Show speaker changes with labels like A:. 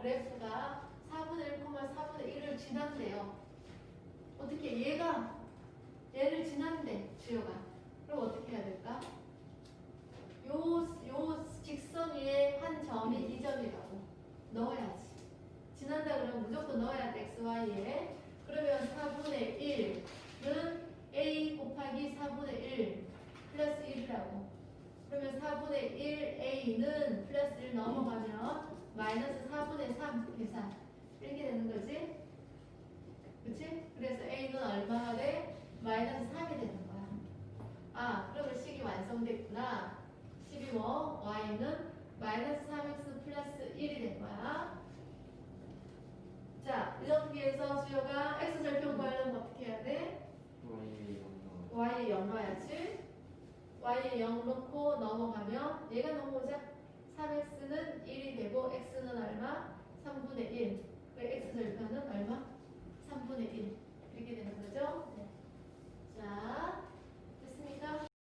A: 그래프가 4분의 1, 4분의 1을 지난대요. 어떻게 얘가 얘를 지난대 주요가. 그럼 어떻게 해야 될까? 요, 요 직선 위에 한 점이 이 점이라고 넣어야지. 지난다 그러면 무조건 넣어야 돼, x, y에. 그러면 4분의 1은 a 곱하기 4분의 1 플러스 1이라고. 그러면 4분의 1a는 플러스 1 넘어가면 마이너스 4분의 3 계산. 이렇게 되는 거지? 그치? 그래서 a는 얼마가 돼? 마이너스 3이 되는 거야. 아, 그러면 식이 완성됐구나. 식이 뭐? y는 마이너스 3x 플러스 1이 된 거야. 자, 이렇게 해서 수요가 x 절편 구하려면 어떻게 해야 돼? y에 0 넣어야지. y에 0 넣고 넘어가면 얘가 넘어오자. 3x는 1이 되고 x는 얼마?